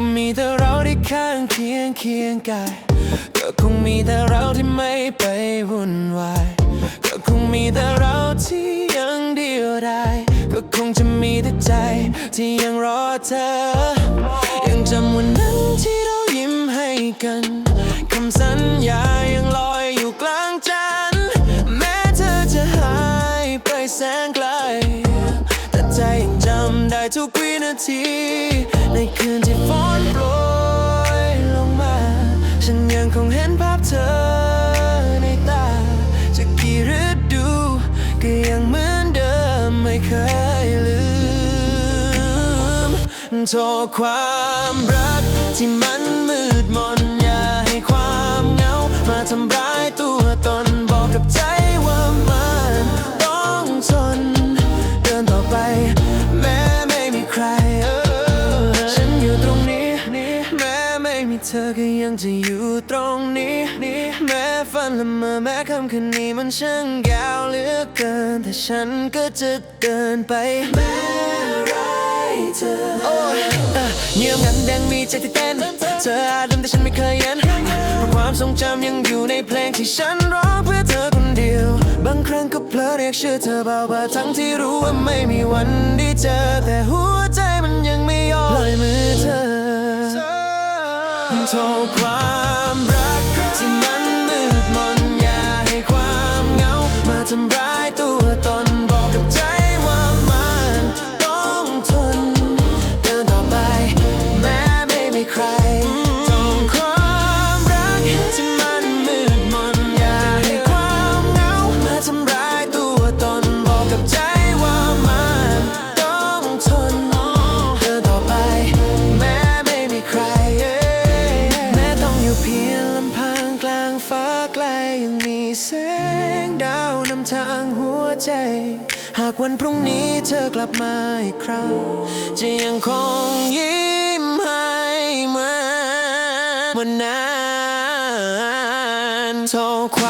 ็มีแต่เราที่ข้างเคียงเคียงกายก็คงมีแต่เราที่ไม่ไปวุ่นวายก็คงมีแต่เราที่ยังเดียวดายก็คงจะมีแต่ใจที่ยังรอเธอ ยังจำวันนั้นที่เรายิ้มให้กันคำสัญญายังลอยอยู่กลางจันแม้เธอจะหายไปแสนไกล แต่ใจยังจำได้ทุกวินาทีในคืนที่ฝน เคยลืม โทรความรักที่มันมืดมนอย่าให้ความเหงา มาทำร้ายตัวตนบอกกับใจว่ามันต้องทนเดินต่อไป แม้ไม่มีใครเออฉันอยู่ตรงนี้ แม้ไม่มีเธอก็ ยังจะอยู่ตรงนี้แม้ฝันละเมอแม้คำคืนนี้มันช่างยาวเหลือเกิน แต่ฉันก็จะเดินไปแม้ไรเธอโอ้ยเอ่อเงียบงันแดงมีใจที่เต้น เธออาจลืมแต่ฉันไม่เคยเย็นเพราะความทรงจำยังอยู่ในเพลงที่ฉันร้องเพื่อเธอคนเดียว บางครั้งก็เพลอเรียกชื่อเธอเบาๆทั้งที่รู้ว่าไม่มีวันได้เจอแต่หัว โไกลยังมีแสงดาวนำทางหัวใจ หากวันพรุ่งนี้เธอกลับมาอีกครั้ง จะยังคงยิ้มให้เหมือนวันานโทรความ